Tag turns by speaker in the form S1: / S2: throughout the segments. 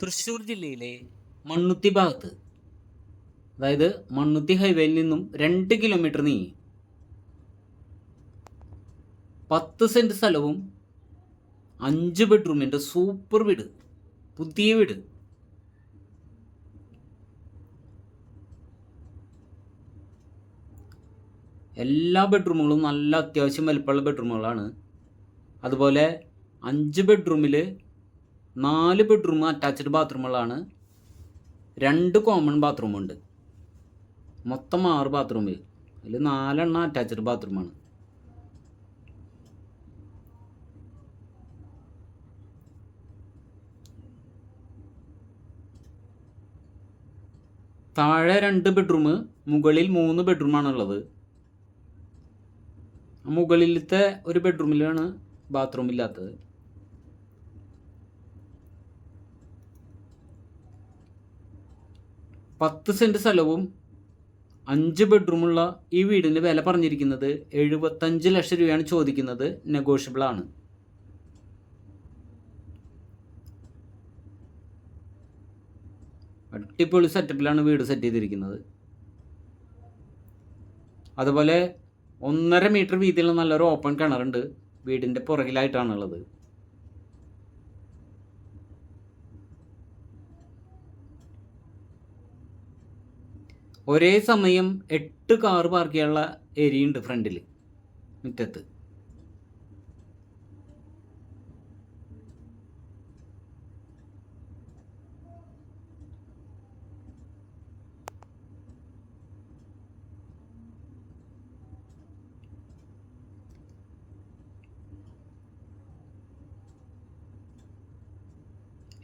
S1: തൃശ്ശൂർ ജില്ലയിലെ മണ്ണുത്തി ഭാഗത്ത് അതായത് മണ്ണുത്തി ഹൈവേയിൽ നിന്നും രണ്ട് കിലോമീറ്റർ നീങ്ങി. പത്ത് സെന്റ് സ്ഥലവും അഞ്ച് ബെഡ്റൂമിന്റെ സൂപ്പർ വീട് പുതിയ വീട്. എല്ലാ ബെഡ്റൂമുകളും നല്ല അത്യാവശ്യം വലിപ്പമുള്ള ബെഡ്റൂമുകളാണ് അതുപോലെ അഞ്ച് ബെഡ്റൂമിൽ നാല് ബെഡ്റൂം അറ്റാച്ച്ഡ് ബാത്റൂമുകളാണ് രണ്ട് കോമൺ ബാത്റൂമുണ്ട് മൊത്തം ആറ് ബാത്റൂം അതിൽ നാലെണ്ണം അറ്റാച്ച്ഡ് ബാത്റൂമാണ് താഴെ രണ്ട് ബെഡ്റൂം മുകളിൽ മൂന്ന് ബെഡ്റൂമാണുള്ളത് മുകളിലത്തെ ഒരു ബെഡ്റൂമിലാണ് ബാത്റൂം ഇല്ലാത്തത്. പത്ത് സെന്റ് സ്ഥലവും അഞ്ച് ബെഡ്റൂമുള്ള ഈ വീടിന്റെ വില പറഞ്ഞിരിക്കുന്നത് എഴുപത്തഞ്ച് ലക്ഷം രൂപയാണ് ചോദിക്കുന്നത്. നെഗോഷ്യബിൾ ആണ്. അടിപൊളി സെറ്റപ്പിലാണ് വീട് സെറ്റ് ചെയ്തിരിക്കുന്നത്. അതുപോലെ ഒന്നര മീറ്റർ വീതിയിലുള്ള നല്ലൊരു ഓപ്പൺ കിണറുണ്ട്. വീടിന്റെ പുറകിലായിട്ടാണുള്ളത്. ഒരേ സമയം എട്ട് കാർ പാർക്ക് ചെയ്യാനുള്ള ഏരിയ ഉണ്ട് ഫ്രണ്ടിൽ മുറ്റത്ത്.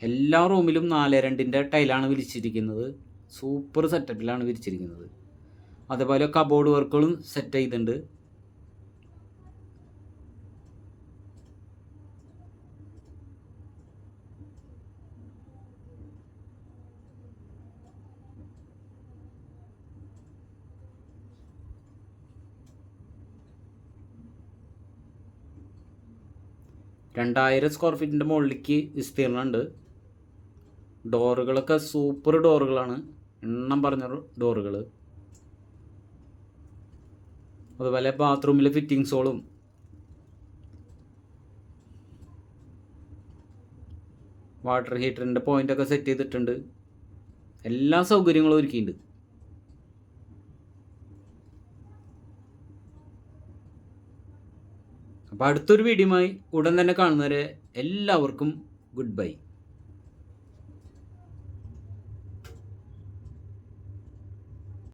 S1: എല്ലാ റൂമിലും നാല് രണ്ടിന്റെ ടൈലാണ് വിരിച്ചിരിക്കുന്നത്. സൂപ്പർ സെറ്റപ്പിലാണ് വിരിച്ചിരിക്കുന്നത്. അതേപോലെ കബോർഡ് വർക്കുകളും സെറ്റ് ചെയ്തിട്ടുണ്ട്. രണ്ടായിരം സ്ക്വയർ ഫീറ്റിന്റെ മുകളിലേക്ക് വിസ്തീർണമുണ്ട് ഡോറുകളൊക്കെ സൂപ്പർ ഡോറുകളാണ്. എണ്ണം പറഞ്ഞ ഡോറുകൾ അതുപോലെ ബാത്റൂമിലെ ഫിറ്റിങ്സുകളും വാട്ടർ ഹീറ്ററിന്റെ പോയിന്റൊക്കെ സെറ്റ് ചെയ്തിട്ടുണ്ട്. എല്ലാ സൗകര്യങ്ങളും ഒരുക്കിയിട്ടുണ്ട്. അപ്പോൾ അടുത്തൊരു വീഡിയോയുമായി ഉടൻ തന്നെ കാണുന്നവരെ എല്ലാവർക്കും ഗുഡ് ബൈ